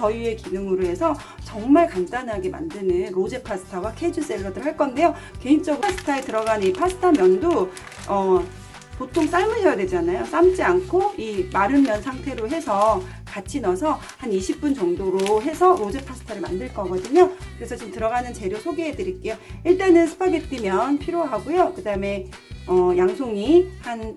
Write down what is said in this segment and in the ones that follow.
저유의 기능으로 해서 정말 간단하게 만드는 로제 파스타와 케이주 샐러드를 할 건데요. 개인적으로 파스타에 들어가는 이 파스타 면도 어, 보통 삶으셔야 되잖아요. 삶지 않고 이 마른 면 상태로 해서 같이 넣어서 한 20분 정도로 해서 로제 파스타를 만들 거거든요. 그래서 지금 들어가는 재료 소개해 드릴게요. 일단은 스파게티 면 필요하고요. 그 다음에 어, 양송이 한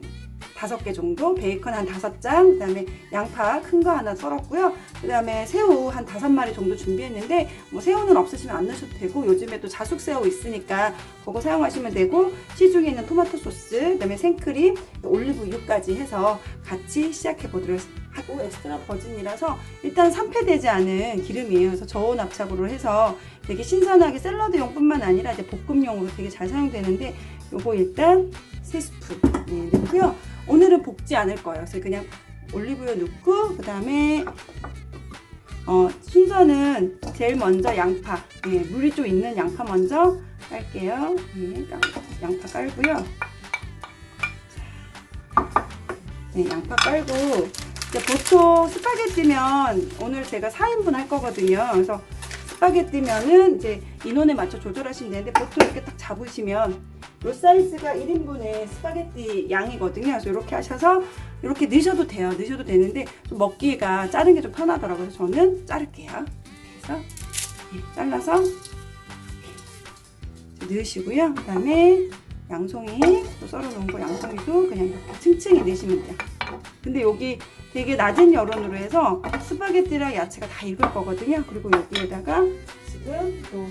다섯 개 정도, 베이컨 한 다섯 장, 그 다음에 양파 큰 거 하나 썰었고요. 그 다음에 새우 한 다섯 마리 정도 준비했는데, 뭐 새우는 없으시면 안 넣으셔도 되고, 요즘에 또 자숙 새우 있으니까 그거 사용하시면 되고, 시중에 있는 토마토 소스, 그 다음에 생크림, 올리브유까지 해서 같이 시작해 보도록 하고, 엑스트라 버진이라서 일단 산패되지 않은 기름이에요. 그래서 저온 압착으로 해서 되게 신선하게 샐러드용 뿐만 아니라 이제 볶음용으로 되게 잘 사용되는데, 요거 일단 세 스푼 네, 넣고요. 오늘은 볶지 않을 거예요. 그래서 그냥 올리브유 넣고 그 다음에 어, 순서는 제일 먼저 양파 예, 물이 좀 있는 양파 먼저 깔게요. 예, 까- 양파 깔고요. 자, 네, 양파 깔고 보통 스파게티면 오늘 제가 4인분 할 거거든요. 그래서 스파게티면은 이제 인원에 맞춰 조절하시면 되는데 보통 이렇게 딱 잡으시면 요 사이즈가 1인분의 스파게티 양이거든요. 그래서 이렇게 하셔서 이렇게 넣으셔도 돼요. 넣으셔도 되는데 좀 먹기가 자른 게 좀 편하더라고요. 그래서 저는 자를게요. 해서 예, 잘라서 넣으시고요. 그 다음에 양송이 또 썰어놓은 거 양송이도 그냥 이렇게 층층이 넣으시면 돼요. 근데 여기 되게 낮은 열원으로 해서 스파게티랑 야채가 다 익을 거거든요. 그리고 여기에다가 지금 또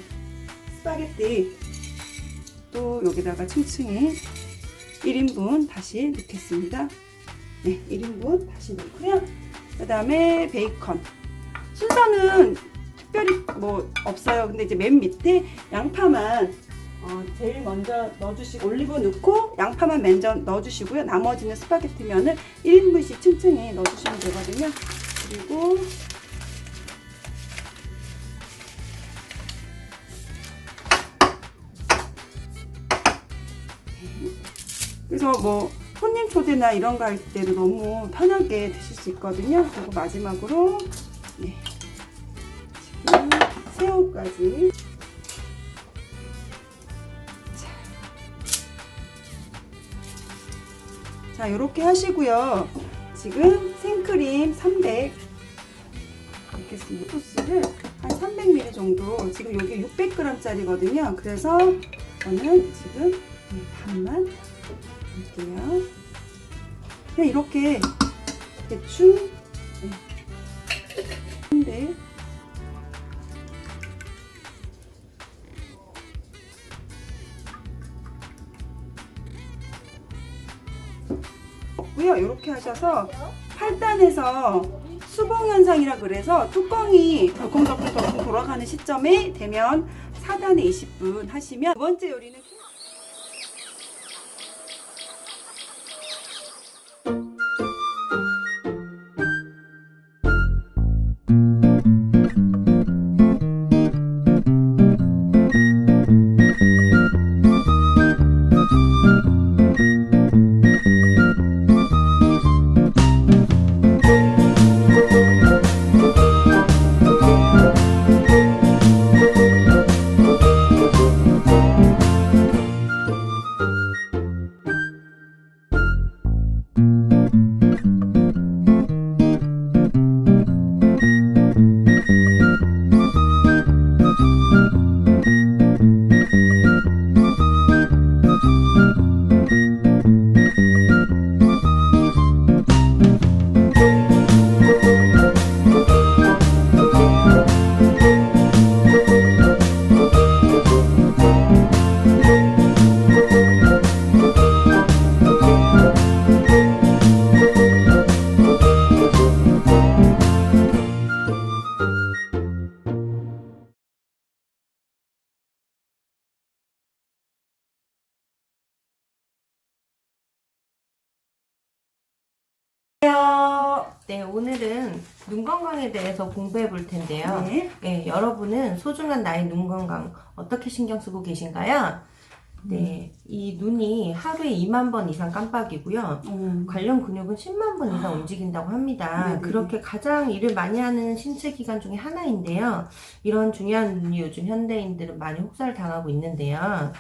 스파게티 또 여기다가 층층이 1인분 다시 넣겠습니다. 네, 1인분 다시 넣고요. 그 다음에 베이컨. 순서는 특별히 뭐 없어요. 근데 이제 맨 밑에 양파만 어, 제일 먼저 넣어주시고 올리브 넣고 양파만 먼저 넣어주시고요. 나머지는 스파게티 면을 1인분씩 층층이 넣어주시면 되거든요. 그리고 그래서 뭐 손님 초대나 이런 거 할 때도 너무 편하게 드실 수 있거든요. 그리고 마지막으로 네. 지금 새우까지 자, 이렇게 하시고요. 지금 생크림 300 넣겠습니다. 소스를 한 300ml 정도 지금 여기 600g짜리거든요. 그래서 저는 지금 반만 넣을게요. 그냥 이렇게 대충 네. 없고요. 이렇게 하셔서 8단에서 수봉 현상이라 그래서 뚜껑이 덜컹덜컹덜컹 돌아가는 시점에 되면 4단에 20분 하시면 두 번째 요리는 네, 오늘은 눈 건강에 대해서 공부해 볼 텐데요. 네. 네, 여러분은 소중한 나의 눈 건강 어떻게 신경 쓰고 계신가요? 네, 이 눈이 하루에 2만 번 이상 깜빡이고요. 음. 관련 근육은 10만 번 이상 움직인다고 합니다. 네네네. 그렇게 가장 일을 많이 하는 신체 기관 중에 하나인데요. 이런 중요한 눈이 요즘 현대인들은 많이 혹사를 당하고 있는데요.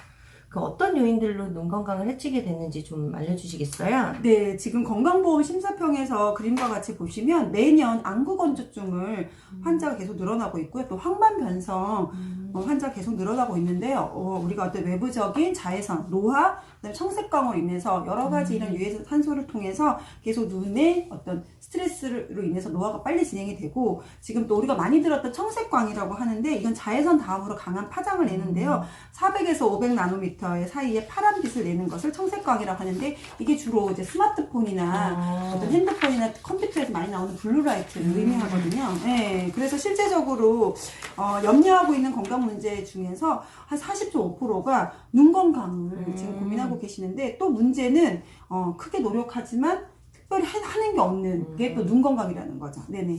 그 어떤 요인들로 눈 건강을 해치게 됐는지 좀 알려주시겠어요? 네, 지금 건강보험 심사평에서 그림과 같이 보시면 매년 안구 건조증을 환자가 계속 늘어나고 있고요. 또 황반 변성 어, 환자 계속 늘어나고 있는데요. 어, 우리가 어떤 외부적인 자외선, 노화, 그다음에 청색 광으로 인해서 여러 가지 이런 유해산소를 통해서 계속 눈에 어떤 스트레스로 인해서 노화가 빨리 진행이 되고 지금 또 우리가 많이 들었던 청색광이라고 하는데 이건 자외선 다음으로 강한 파장을 내는데요. 400에서 500 나노미터의 사이에 파란 빛을 내는 것을 청색광이라고 하는데 이게 주로 이제 스마트폰이나 아, 어떤 핸드폰이나 컴퓨터에서 많이 나오는 블루라이트를 음. 의미하거든요. 네, 그래서 실제적으로 어, 염려하고 있는 건강 문제 중에서 한 40.5%가 눈 건강을 음. 지금 고민하고 계시는데 또 문제는 어, 크게 노력하지만 특별히 하- 하는 게 없는 게또 음. 눈 건강이라는 거죠. 네네.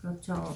그렇죠.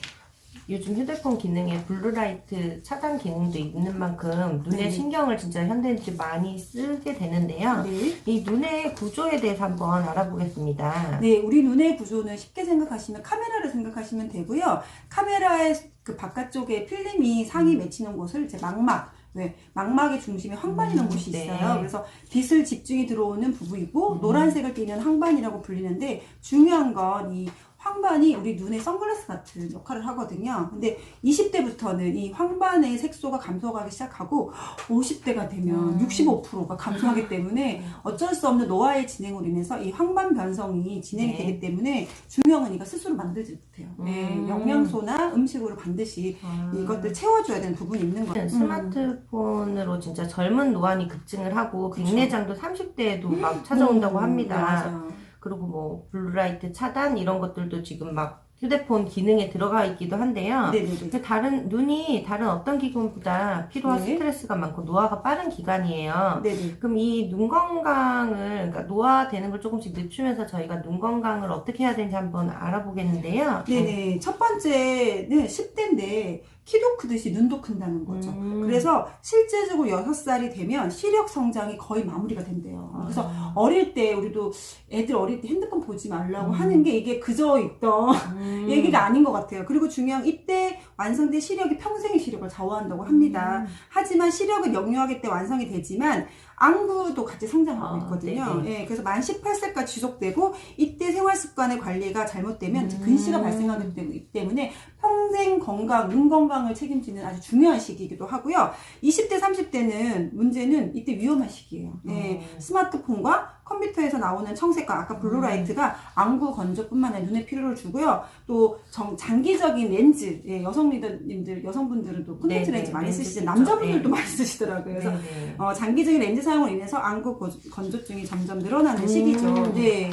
요즘 휴대폰 기능에 블루라이트 차단 기능도 있는 만큼 눈에 네네. 신경을 진짜 현대인들이 많이 쓰게 되는데요. 네. 이 눈의 구조에 대해서 한번 알아보겠습니다. 네, 우리 눈의 구조는 쉽게 생각하시면 카메라를 생각하시면 되고요. 카메라의 그 바깥쪽에 필름이 상이 음. 맺히는 곳을 이제 망막, 왜 망막의 중심에 황반이라는 음, 곳이 네. 있어요. 그래서 빛을 집중이 들어오는 부분이고 음. 노란색을 띠는 황반이라고 불리는데 중요한 건 이 황반이 우리 눈의 선글라스 같은 역할을 하거든요. 근데 20대부터는 이 황반의 색소가 감소하기 시작하고 50대가 되면 음. 65%가 감소하기 때문에 어쩔 수 없는 노화의 진행으로 인해서 이 황반 변성이 진행이 네. 되기 때문에 건 이거 스스로 만들지 못해요. 네, 음. 영양소나 음식으로 반드시 아. 이것들 채워줘야 되는 부분이 있는 거예요. 음. 스마트폰으로 진짜 젊은 노안이 급증을 하고 백내장도 30대에도 막 찾아온다고 음, 합니다. 네, 맞아요. 그리고 뭐 블루라이트 차단 이런 것들도 지금 막 휴대폰 기능에 들어가 있기도 한데요. 네네네. 근데 다른 눈이 다른 어떤 기관보다 피로와 네. 스트레스가 많고 노화가 빠른 기관이에요. 네네. 그럼 이 눈 건강을 그러니까 노화되는 걸 조금씩 늦추면서 저희가 눈 건강을 어떻게 해야 되는지 한번 알아보겠는데요. 네네. 첫 번째는 10대인데 키도 크듯이 눈도 큰다는 거죠. 음. 그래서 실제적으로 6살이 되면 시력 성장이 거의 마무리가 된대요. 그래서 아. 어릴 때 우리도 애들 어릴 때 핸드폰 보지 말라고 음. 하는 게 이게 그저 있던 음. 얘기가 아닌 것 같아요. 그리고 중요한 이때 완성된 시력이 평생의 시력을 좌우한다고 합니다. 음. 하지만 시력은 영유아기 때 완성이 되지만 안구도 같이 성장하고 아, 있거든요. 네네. 예, 그래서 만 18세까지 지속되고 이때 생활 습관의 관리가 잘못되면 음. 근시가 발생하기 때문에- 때문에 평생 건강, 눈 건강을 책임지는 아주 중요한 시기이기도 하고요. 20대, 30대는 문제는 이때 위험한 시기예요. 예, 음. 스마트폰과 컴퓨터에서 나오는 청색과 아까 블루라이트가 안구 건조뿐만 아니라 눈에 피로를 주고요. 또 정- 장기적인 렌즈, 예, 여성 리더님들, 여성분들은 또 콘택트 렌즈 많이 쓰시죠. 남자분들도 네. 많이 쓰시더라고요. 그래서. 어, 장기적인 렌즈 사용으로 인해서 안구 거- 건조증이 점점 늘어나는 음. 시기죠. 네.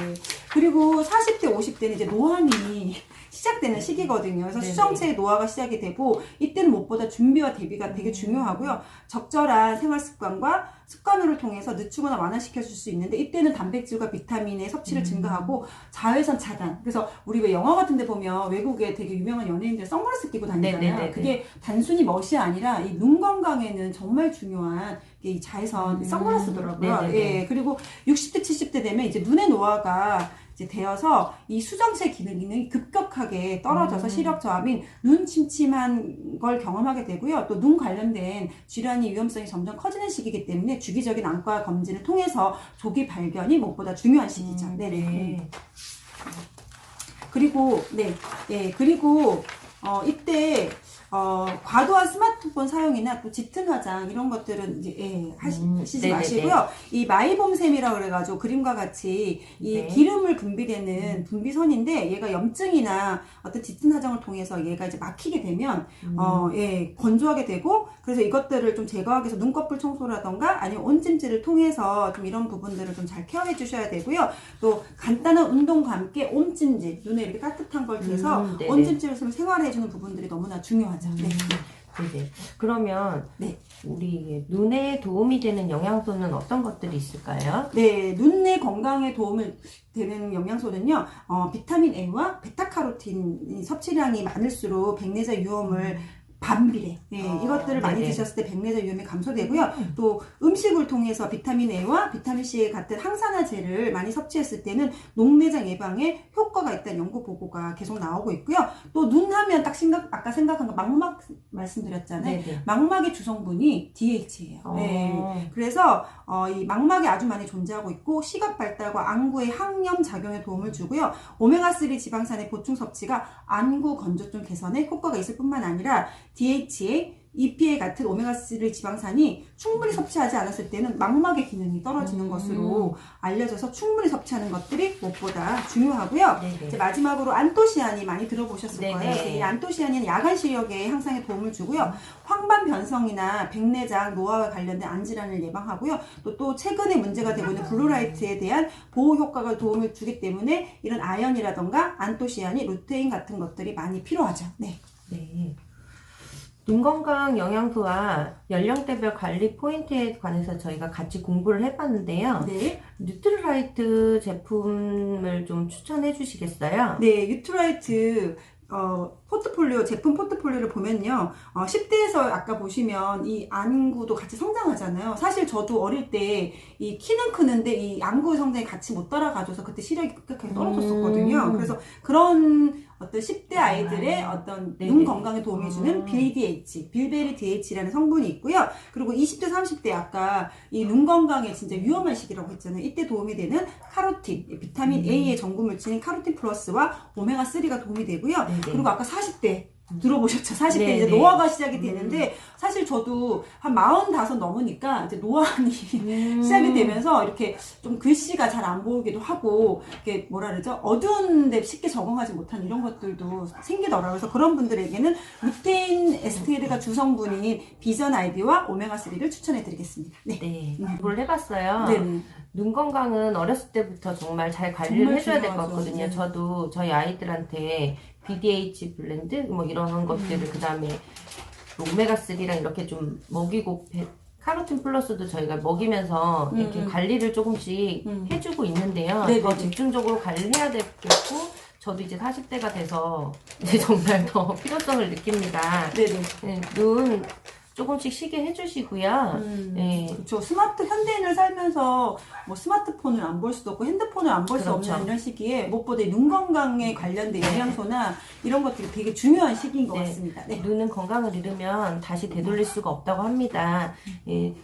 그리고 40대, 50대는 이제 노안이 시작되는 시기거든요. 그래서 네네. 수정체의 노화가 시작이 되고 이때는 무엇보다 준비와 대비가 되게 음. 중요하고요. 적절한 생활 습관과 습관을 통해서 늦추거나 완화시켜 줄 수 있는데 이때는 단백질과 비타민의 섭취를 음. 증가하고 자외선 차단. 그래서 우리 왜 영화 같은 데 보면 외국에 되게 유명한 연예인들 선글라스 끼고 다니잖아요. 네네네네. 그게 단순히 멋이 아니라 이 눈 건강에는 정말 중요한 게이 자외선 음. 선글라스더라고요. 네네네. 예. 그리고 60대, 70대 되면 이제 눈의 노화가 이제 되어서 이 수정체 기능이 급격하게 떨어져서 음. 시력 저하인 눈 침침한 걸 경험하게 되고요. 또 눈 관련된 질환이 위험성이 점점 커지는 시기이기 때문에 주기적인 안과 검진을 통해서 조기 발견이 무엇보다 중요한 시기죠. 음, 네네. 네. 그리고 네, 예 그리고 어 이때 어 과도한 스마트폰 사용이나 또 짙은 화장 이런 것들은 이제 예 하시, 음, 하시지 네네네. 마시고요. 이 마이봄샘이라 그래가지고 그림과 같이 이 네. 기름을 분비되는 분비선인데 얘가 염증이나 어떤 짙은 화장을 통해서 얘가 이제 막히게 되면 음. 어, 예, 건조하게 되고, 그래서 이것들을 좀 제거하기 위해서 눈꺼풀 청소라던가 아니면 온찜질을 통해서 좀 이런 부분들을 좀 잘 케어해 주셔야 되고요. 또 간단한 운동과 함께 온찜질, 눈에 이렇게 따뜻한 걸 대서 음. 온찜질을 쓰면 생활해 주는 부분들이 너무나 중요하죠. 네. 음, 네네. 그러면 네. 우리 눈에 도움이 되는 영양소는 어떤 것들이 있을까요? 네, 눈의 건강에 도움을 되는 영양소는요, 어, 비타민 A와 베타카로틴 섭취량이 많을수록 백내장 위험을 반비례. 네, 어, 이것들을 많이 네네. 드셨을 때 백내장 위험이 감소되고요. 또 음식을 통해서 비타민 A와 비타민 C 같은 항산화제를 많이 섭취했을 때는 녹내장 예방에 효과가 있다는 연구 보고가 계속 나오고 있고요. 또 눈 하면 딱 생각 아까 생각한 거 망막 말씀드렸잖아요. 네네. 망막의 주성분이 DH예요. 네. 어. 그래서 어, 이 망막에 아주 많이 존재하고 있고 시각 발달과 안구의 항염 작용에 도움을 주고요. 오메가3 지방산의 보충 섭취가 안구 건조증 개선에 효과가 있을 뿐만 아니라 DHA, EPA 같은 오메가3 지방산이 충분히 섭취하지 않았을 때는 망막의 기능이 떨어지는 음. 것으로 알려져서 충분히 섭취하는 것들이 무엇보다 중요하고요. 네네. 이제 마지막으로 안토시안이 많이 들어보셨을 네네. 거예요. 이 안토시안은 야간 시력의 향상에 도움을 주고요. 황반 변성이나 백내장, 노화와 관련된 안 질환을 예방하고요. 또, 또 최근에 문제가 되고 있는 블루라이트에 대한 보호 효과가 도움을 주기 때문에 이런 아연이라던가 안토시안이 루테인 같은 것들이 많이 필요하죠. 네. 네. 눈 건강 영양소와 연령대별 관리 포인트에 관해서 저희가 같이 공부를 해봤는데요. 네. 뉴트리라이트 제품을 좀 추천해 주시겠어요? 네, 유트라이트 어, 포트폴리오, 제품 포트폴리오를 보면요. 어, 10대에서 아까 보시면 이 안구도 같이 성장하잖아요. 사실 저도 어릴 때 이 키는 크는데 이 안구 성장이 같이 못 따라가줘서 그때 시력이 급격하게 떨어졌었거든요. 음. 그래서 그런 어떤 10대 아이들의 어떤 네네. 눈 건강에 도움을 주는 음. BDH, 빌베리 DH라는 성분이 있고요. 그리고 20대, 30대 아까 이 눈 건강에 진짜 위험한 시기라고 했잖아요. 이때 도움이 되는 카로틴, 비타민 음. A의 전구 물질인 카로틴 플러스와 오메가3가 도움이 되고요. 네네. 그리고 아까 40대 들어보셨죠? 40대 네, 이제 네. 노화가 시작이 되는데 사실 저도 한 45 넘으니까 이제 노안이 음. 시작이 되면서 이렇게 좀 글씨가 잘 안 보이기도 하고 이렇게 뭐라 그러죠? 어두운 데 쉽게 적응하지 못한 이런 것들도 생기더라고요. 그래서 그런 분들에게는 루테인 에스테르가 주성분인 비전 아이디와 오메가3를 추천해 드리겠습니다. 네. 네, 음. 공부를 해봤어요. 네네. 눈 건강은 어렸을 때부터 정말 잘 관리를 정말 해줘야 될 것 중요하죠. 같거든요. 네. 저도 저희 아이들한테 BDH 블렌드 뭐 이런 음. 것들을 그 다음에 오메가 3랑 이렇게 좀 먹이고 배- 카로틴 플러스도 저희가 먹이면서 음, 이렇게 음. 관리를 조금씩 음. 해주고 있는데요. 네네네. 더 집중적으로 관리해야 되겠고 저도 이제 40대가 돼서 이제 정말 더 필요성을 느낍니다. 네네. 네, 눈 조금씩 쉬게 해주시고요. 음. 네. 그렇죠. 스마트 현대인을 살면서 뭐 스마트폰을 안 볼 수도 없고 핸드폰을 안 볼 수 그렇죠. 없는 이런 시기에 무엇보다 이눈 건강에 관련된 영양소나 이런 것들이 되게 중요한 시기인 것 네. 같습니다. 네. 눈은 건강을 잃으면 다시 되돌릴 수가 없다고 합니다. 예,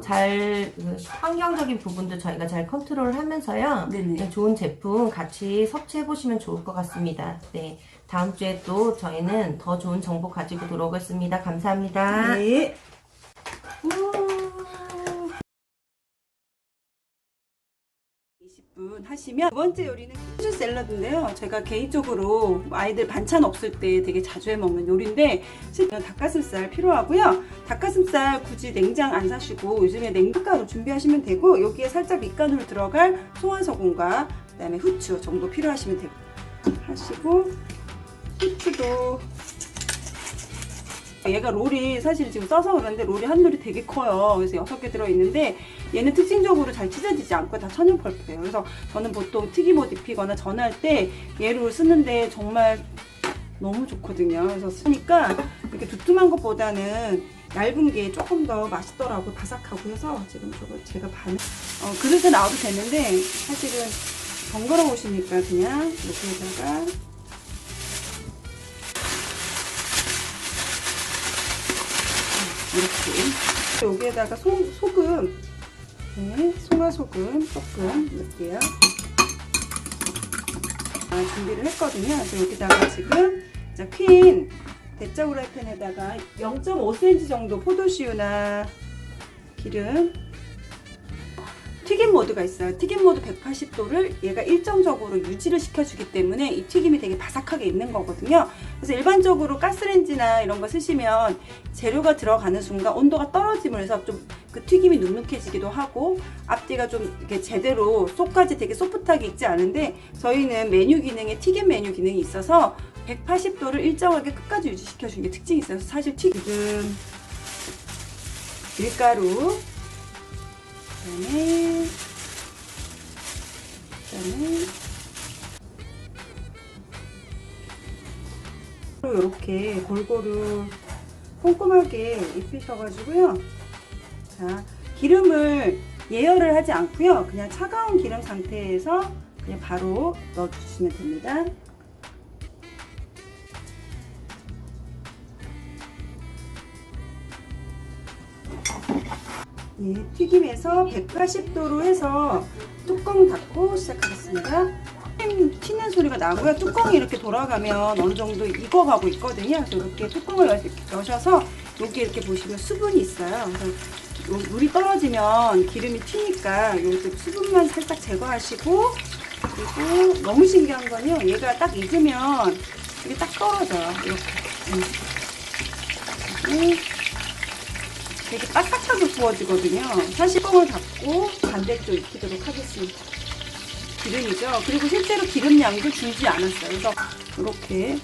잘 그, 환경적인 부분도 저희가 잘 컨트롤 하면서요. 네네. 네, 좋은 제품 같이 섭취해 보시면 좋을 것 같습니다. 네. 다음 주에 또 저희는 더 좋은 정보 가지고 돌아오겠습니다. 감사합니다. 네. 우. 20분 하시면 두 번째 요리는 킨즈 샐러드인데요. 제가 개인적으로 아이들 반찬 없을 때 되게 자주 해 먹는 요리인데 실은 닭가슴살 필요하고요. 닭가슴살 굳이 냉장 안 사시고 요즘에 냉각가루 준비하시면 되고 여기에 살짝 밑간으로 들어갈 소화소금과 그다음에 후추 정도 필요하시면 되고 하시고 후추도 얘가 롤이 사실 지금 써서 그런데 롤이 한 롤이 되게 커요. 그래서 여섯 개 들어있는데 얘는 특징적으로 잘 찢어지지 않고 다 천연 펄프예요. 그래서 저는 보통 튀김옷 입히거나 전할 때 얘를 쓰는데 정말 너무 좋거든요. 그래서 쓰니까 이렇게 두툼한 것보다는 얇은 게 조금 더 맛있더라고요. 바삭하고 해서 지금 저거 제가 반 어, 그릇에 나와도 되는데 사실은 번거로우시니까 그냥 여기에다가 여기에다가 소, 소금. 네, 송화소금 조금 넣을게요. 아, 준비를 했거든요. 그래서 여기다가 지금 자, 퀸 대짜 후라이팬에다가 0.5cm 정도 포도씨유나 기름 튀김 모드가 있어요. 튀김 모드 180도를 얘가 일정적으로 유지를 시켜주기 때문에 이 튀김이 되게 바삭하게 있는 거거든요. 그래서 일반적으로 가스레인지나 이런 거 쓰시면 재료가 들어가는 순간 온도가 떨어지면서 좀 그 튀김이 눅눅해지기도 하고 앞뒤가 좀 이렇게 제대로 속까지 되게 소프트하게 익지 않은데 저희는 메뉴 기능에 튀김 메뉴 기능이 있어서 180도를 일정하게 끝까지 유지시켜 주는 게 특징이 있어요. 사실 튀김 밀가루 그다음에 그다음에 이렇게 골고루 꼼꼼하게 입히셔가지고요. 자, 기름을 예열을 하지 않고요. 그냥 차가운 기름 상태에서 그냥 바로 넣어주시면 됩니다. 네, 튀김에서 180도로 해서 뚜껑 닫고 시작하겠습니다. 튀는 소리가 나고요. 뚜껑이 이렇게 돌아가면 어느 정도 익어가고 있거든요. 그래서 이렇게 뚜껑을 여- 여셔서 여기 이렇게 보시면 수분이 있어요. 그래서 요 물이 떨어지면 기름이 튀니까 요 수분만 살짝 제거하시고 그리고 너무 신기한 건요. 얘가 딱 익으면 이게 딱 떨어져요. 이렇게. 음. 그리고 되게 딱딱하게 구워지거든요. 사실 뚜껑을 닫고 반대쪽 익히도록 하겠습니다. 기름이죠. 그리고 실제로 기름 양도 줄지 않았어요. 그래서 이렇게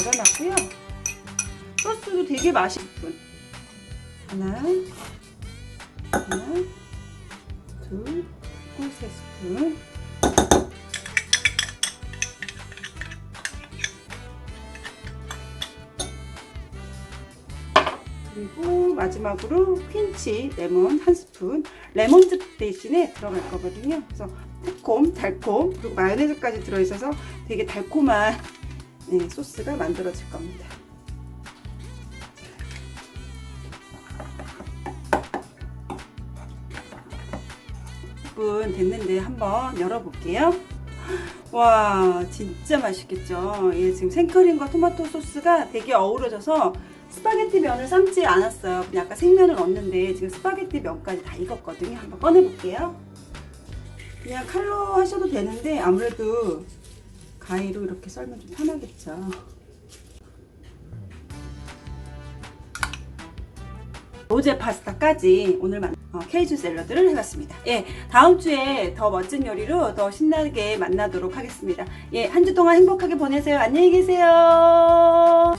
열어놨고요. 소스도 되게 맛있군. 하나, 하나, 둘, 꿀세 스푼. 그리고 마지막으로 퀸치 레몬 한 스푼 레몬즙 대신에 들어갈 거거든요. 그래서 새콤 달콤 그리고 마요네즈까지 들어있어서 되게 달콤한 네, 소스가 만들어질 겁니다. 분 됐는데 한번 열어볼게요. 와 진짜 맛있겠죠? 예, 지금 생크림과 토마토 소스가 되게 어우러져서 스파게티 면을 삶지 않았어요. 그냥 아까 생면을 넣었는데 지금 스파게티 면까지 다 익었거든요. 한번 꺼내볼게요. 그냥 칼로 하셔도 되는데 아무래도 가위로 이렇게 썰면 좀 편하겠죠. 로제 파스타까지 오늘 만 어, 케이주 샐러드를 해봤습니다. 예, 다음 주에 더 멋진 요리로 더 신나게 만나도록 하겠습니다. 예, 한 주 동안 행복하게 보내세요. 안녕히 계세요.